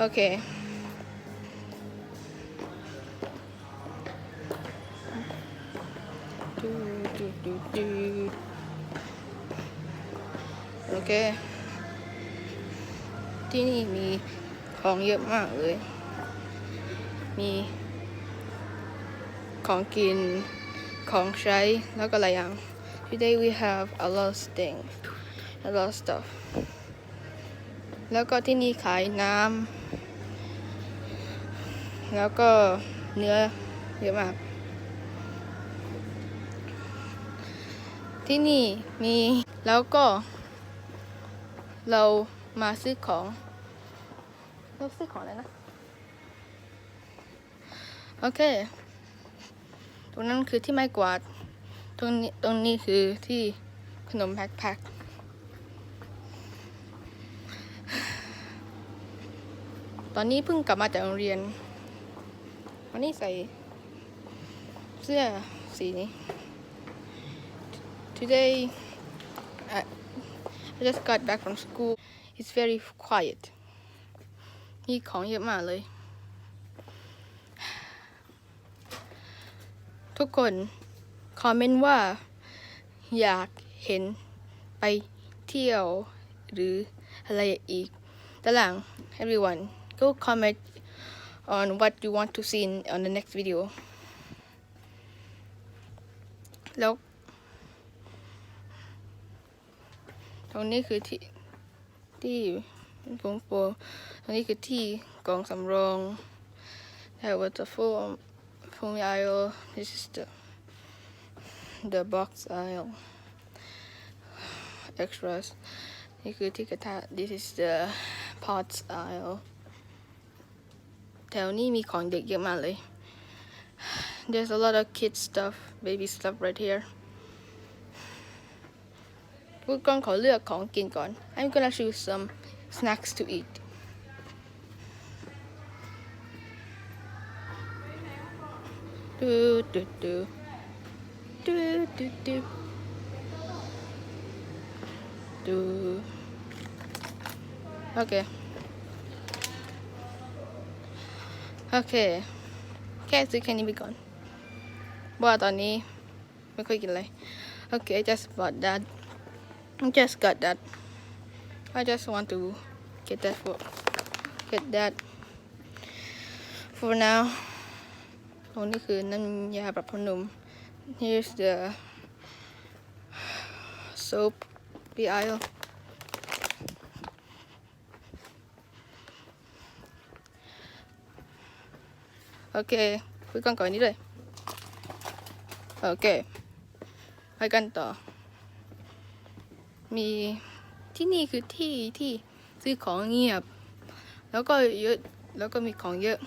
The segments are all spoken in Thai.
โอเคดูดูดูดูโอเค ที่นี่มีของเยอะมากเลย มีของกิน ของใช้ แล้วก็หลายอย่าง Today we have a lot of things a lot of stuff แล้วก็ที่นี่ขายน้ำแล้วก็เนื้อเยอะมาก ที่นี่มีแล้วก็ เรามาซื้อของเราซื้อของอะไรนะ โอเค ตรงนั้นคือที่ไม้กวาด ตรงนี้ตรงนี้คือที่ขนมแพ็คแพ็ค อนนี้เพิ่งกลับมาจากโรงเรียน วันนี้ใส่เสื้อสีนี้ Today I, I just got back from school it's very quiet มีของเยอะมากเลย ทุกคน คอมเมนต์ว่า อยากเห็นไปเที่ยวหรืออะไรอีกด้านหลัง everyone go comment on what you want to see in, on the next video แล้ว ตรงนี้คือที่ที่ผงโปตรงนี้คือที่กองสำรอง That was the full full aisle This is the the box aisle extras นี่คือที่กระทะ This is the pots aisle แถวนี้มีของเด็กเยอะมากเลย There's a lot of kid stuff baby stuff right here พูดก่อนขอเลือกของกินก่อน I'm gonna choose some snacks to eat ดูดูดูดูดูดูดูโอเค โอเค แค่ซื้อแค่นี้ไปก่อนว่าตอนนี้ไม่ค่อยกินอะไร โอเค I just bought that I just got that I just want to get that for get that for now ตรงนี้คือน้ำยาปรับผ้านุ่ม here's the soap the aisle โอเคคุยกันก่อนนี้เลย โอเค ไปกันต่อ มีที่นี่คือที่ที่ซื้อของเงียบ แล้วก็เยอะ แล้วก็มีของเยอะ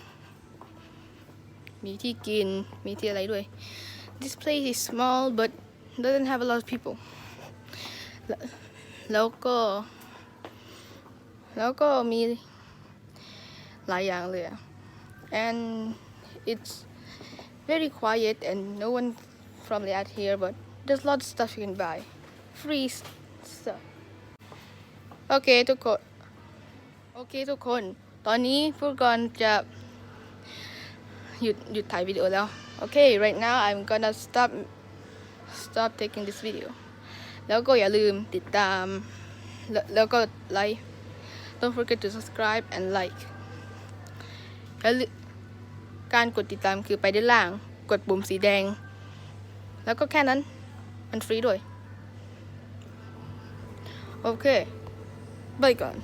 มีที่กิน มีที่อะไรด้วย This place is small but doesn't have a lot of people แล้วก็ แล้วก็มีหลายอย่างเลย and it's very quiet and no one probably out here but there's a lot of stuff you can buy free stuff โอเคทุกคน โอเคทุกคน ตอนนี้พูดก่อนจะหยุดหยุดถ่ายวิดีโอแล้ว โอเค right now I'm gonna stop stop taking this video แล้วก็อย่าลืมติดตาม แล้วแล้วก็ไลค์ don't forget to subscribe and like แล้ว การกดติดตามคือไปด้านล่าง กดปุ่มสีแดง แล้วก็แค่นั้น มันฟรีด้วย โอเค บายก่อน